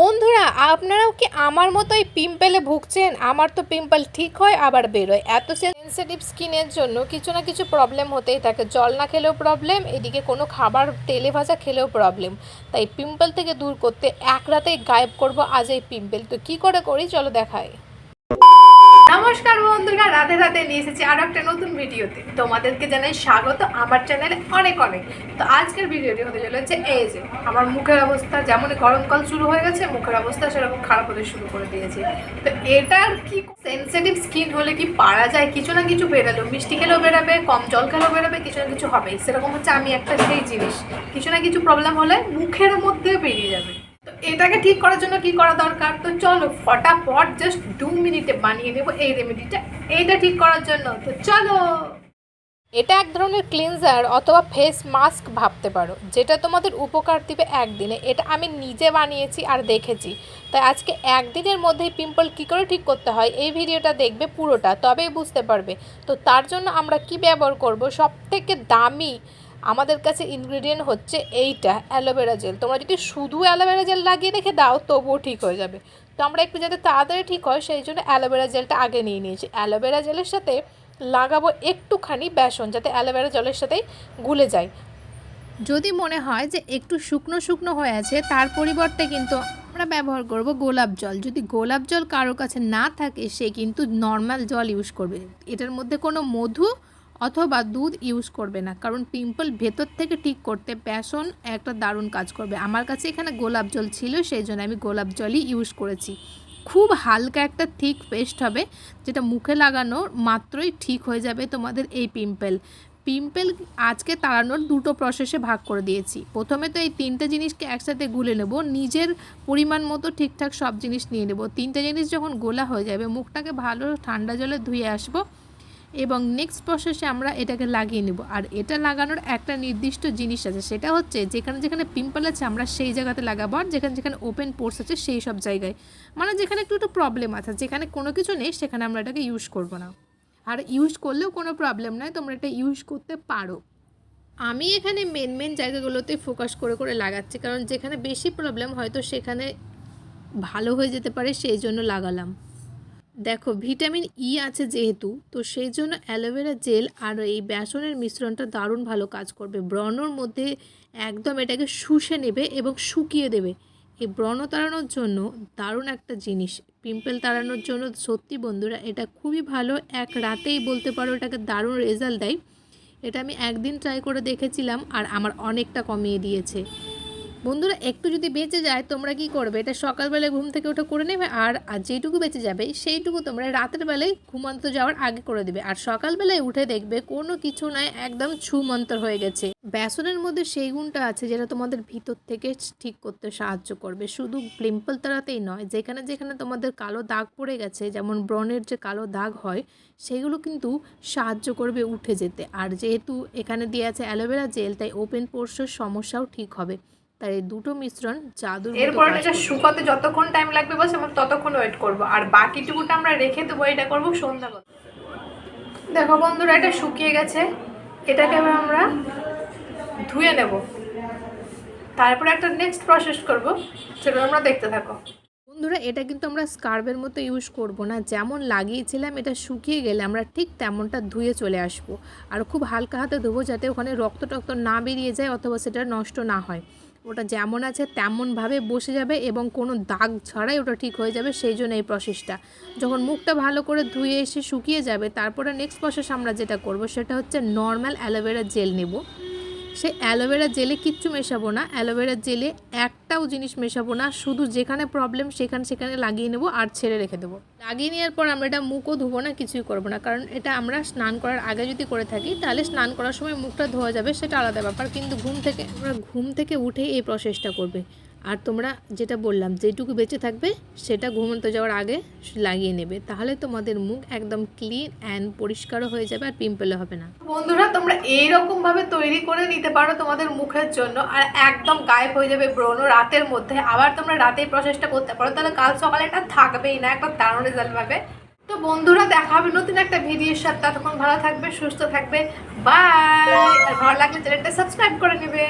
বন্ধুরা, আপনারাও কি আমার মতোই পিম্পলে ভুগছেন? আমার তো পিম্পল ঠিক হয়, আবার বেরোয় এত সেন্সিটিভ স্কিনের জন্য কিছু না কিছু প্রবলেম হতেই থাকে। জল না খেলেও প্রবলেম এদিকে কোনো খাবার তেলে ভাজা খেলেও প্রবলেম তাই পিম্পল থেকে দূর করতে এক রাতেই গায়েব করব আজ এই পিম্পল। তো কি করে করি? চলো দেখাই। নমস্কার বন্ধুরা, রাধে রাধে নিয়ে এসেছি আরও একটা নতুন ভিডিওতে। তোমাদেরকে জানাই স্বাগত, আমার চ্যানেলে অনেক অনেক। তো আজকের ভিডিওটি হতে চলেছে এই যে, আমার মুখের অবস্থা যেমন গরমকাল শুরু হয়ে গেছে, মুখের অবস্থা সেরকম খারাপ হতে শুরু করে দিয়েছে। তো এটার কি সেন্সিটিভ স্কিন হলে কি পারা যায়? কিছু না কিছু বেরালো। মিষ্টি খেলেও বেরাবে, কম জল খেলেও বেরাবে, কিছু না কিছু হবেই। সেরকম হচ্ছে আমি একটা সেই জিনিস। কিছু না কিছু প্রবলেম হলে মুখের মধ্যে বেরিয়ে যাবে। এটাকে ঠিক করার জন্য কি করা দরকার? তো চলো, ফটাফট জাস্ট দু মিনিটে বানিয়ে নেব এই রেমেডিটা এইটা ঠিক করার জন্য। তো চলো। এটা এক ধরনের ক্লিনজার অথবা ফেস মাস্ক ভাবতে পারো, যেটা তোমাদের উপকার দিবে একদিনে। এটা আমি নিজে বানিয়েছি আর দেখেছি। তাই আজকে একদিনের মধ্যেই পিম্পল কী করে ঠিক করতে হয়, এই ভিডিওটা দেখবে পুরোটা, তবেই বুঝতে পারবে। তো তার জন্য আমরা কি ব্যবহার করব? সব থেকে দামি আমাদের কাছে ইনগ্রিডিয়েন্ট হচ্ছে এইটা অ্যালোভেরা জেল তোমরা যদি শুধু অ্যালোভেরা জেল লাগিয়ে রেখে দাও, তবুও ঠিক হয়ে যাবে। তো আমরা একটু যাতে তাড়াতাড়ি ঠিক হয়, সেই জন্য অ্যালোভেরা জেলটা আগে নিয়ে নিয়েছি। অ্যালোভেরা জেলের সাথে লাগাবো একটুখানি বেসন, যাতে অ্যালোভেরা জলের সাথেই গুলে যায়। যদি মনে হয় যে একটু শুকনো শুকনো হয়ে আছে, তার পরিবর্তে কিন্তু আমরা ব্যবহার করব গোলাপ জল। যদি গোলাপ জল কারোর কাছে না থাকে, সে কিন্তু নর্মাল জল ইউজ করবে। এটার মধ্যে কোনো মধু অথবা দুধ ইউজ করবে না। কারণ পিম্পল ভেতর থেকে ঠিক করতে বেসন একটা দারুণ কাজ করবে। আমার কাছে এখানে গোলাপ জল ছিল, সেই জন্য আমি গোলাপ জলই ইউজ করেছি। খুব হালকা একটা থিক পেস্ট হবে, যেটা মুখে লাগানো মাত্রই ঠিক হয়ে যাবে তোমাদের এই পিম্পল পিম্পল আজকে তাড়ানোর দুটো প্রসেসে ভাগ করে দিয়েছি। প্রথমে তো এই তিনটে জিনিসকে একসাথে গুলে নেব, নিজের পরিমাণ মতো ঠিকঠাক সব জিনিস নিয়ে নেব। তিনটে জিনিস যখন গোলা হয়ে যাবে, মুখটাকে ভালো ঠান্ডা জলে ধুয়ে আসব এবং নেক্সট প্রসেসে আমরা এটাকে লাগিয়ে নেব। আর এটা লাগানোর একটা নির্দিষ্ট জিনিস আছে, সেটা হচ্ছে যেখানে যেখানে পিম্পল আছে আমরা সেই জায়গাতে লাগাবো আর যেখানে যেখানে ওপেন পোর্স আছে সেই সব জায়গায়। মানে যেখানে একটু একটু প্রবলেম আছে, যেখানে কোনো কিছু নেই সেখানে আমরা এটাকে ইউজ করব না। আর ইউজ করলেও কোনো প্রবলেম নয় তোমরা এটা ইউজ করতে পারো। আমি এখানে মেন মেন জায়গাগুলোতে ফোকাস করে করে লাগাচ্ছি, কারণ যেখানে বেশি প্রবলেম হয়তো সেখানে ভালো হয়ে যেতে পারে, সেই জন্য লাগালাম। দেখো, ভিটামিন ই আছে যেহেতু, তো সেই জন্য অ্যালোভেরা জেল আর এই বেসনের মিশ্রণটা দারুণ ভালো কাজ করবে। ব্রণর মধ্যে একদম এটাকে শুষে নেবে এবং শুকিয়ে দেবে। এই ব্রণ তাড়ানোর জন্য দারুণ একটা জিনিস। পিম্পল তাড়ানোর জন্য সত্যি বন্ধুরা, এটা খুবই ভালো। এক রাতেই বলতে পারো এটাকে দারুণ রেজাল্ট দেয়। এটা আমি একদিন ট্রাই করে দেখেছিলাম আর আমার অনেকটা কমিয়ে দিয়েছে। বন্ধুরা, একটু যদি বেঁচে যায়, তোমরা কি করবে? এটা সকালবেলায় ঘুম থেকে উঠে করে নেবে, আর আর যেইটুকু বেঁচে যাবে, সেইটুকু তোমরা রাতের বেলায় ঘুমন্ত যাওয়ার আগে করে দেবে। আর সকালবেলায় উঠে দেখবে, কোনো কিছু নয় একদম ছুমন্তর হয়ে গেছে। বেসনের মধ্যে সেই গুণটা আছে যেটা তোমাদের ভিতর থেকে ঠিক করতে সাহায্য করবে। শুধু পিম্পল তারাতেই নয়, যেখানে যেখানে তোমাদের কালো দাগ পড়ে গেছে, যেমন ব্রণের যে কালো দাগ হয়, সেগুলো কিন্তু সাহায্য করবে উঠে যেতে। আর যেহেতু এখানে দিয়ে আছে অ্যালোভেরা জেল, তাই ওপেন পোর্সের সমস্যাও ঠিক হবে। তাই এই দুটো মিশ্রণ জাদুর এরপর এটা শুকাতে যতক্ষণ টাইম লাগবে বাস আমরা ততক্ষণ ওয়েট করব। আর বাকিটুকুটা আমরা রেখে দেবো এটা করব সন্ধ্যাবেলা দেখো বন্ধুরা এটা শুকিয়ে গেছে। এটাকে এবার আমরা ধুয়ে নেব। তারপরে একটা নেক্সট প্রসেস করব সেটা আমরা দেখতে থাকো। বন্ধুরা এটা কিন্তু আমরা স্কার্বের মতো ইউজ করব না। যেমন লাগিয়েছিলাম এটা শুকিয়ে গেলে আমরা ঠিক তেমনটা ধুয়ে চলে আসব। আর খুব হালকা হাতে ধোবো যাতে ওখানে রক্ত টক্ত না বেরিয়ে যায় অথবা সেটা নষ্ট না হয়। ওটা যেমন আছে তেমনভাবে বসে যাবে এবং কোনো দাগ ছাড়াই ওটা ঠিক হয়ে যাবে, সেই জন্য এই প্রসেসটা যখন মুখটা ভালো করে ধুয়ে এসে শুকিয়ে যাবে, তারপরে নেক্সট প্রসেস আমরা যেটা করব, সেটা হচ্ছে নর্মাল অ্যালোভেরা জেল নেব। সে অ্যালোভেরা জেলে কিচ্ছু মেশাবো না। অ্যালোভেরা জেলে একটাও জিনিস মেশাবো না। শুধু যেখানে প্রবলেম সেখানে সেখানে লাগিয়ে নেব আর ছেড়ে রেখে দেবো। লাগিয়ে নেওয়ার পর আমরা এটা মুখও ধুবো না, কিছুই করব না। কারণ এটা আমরা স্নান করার আগে যদি করে থাকি, তাহলে স্নান করার সময় মুখটা ধোয়া যাবে, সেটা আলাদা ব্যাপার। কিন্তু ঘুম থেকে, আমরা ঘুম থেকে উঠে এই প্রসেসটা করবে। আর তোমরা যেটা বললাম, যেটুকু বেঁচে থাকবে, সেটা ঘুমন্ত যাওয়ার আগে লাগিয়ে নেবে। তাহলে তোমাদের মুখ একদম ক্লিন অ্যান্ড পরিষ্কারও হয়ে যাবে আর পিম্পলও হবে না। বন্ধুরা, তোমরা এইরকম ভাবে তৈরি করে নিতে পারো তোমাদের মুখের জন্য আর একদম গায়েব হয়ে যাবে ব্রণ রাতের মধ্যে। আবার তোমরা রাতেই প্রসেসটা করতে পারো, তাহলে কাল সকালে এটা থাকবেই না একটা দারুণ রেজাল্ট পাবে। তো বন্ধুরা, দেখা হবে নতুন একটা ভিডিওর সাথে। ততক্ষণ ভালো থাকবে, সুস্থ থাকবে। বাই আর ভালো লাগলে চ্যানেলটা সাবস্ক্রাইব করে নেবে।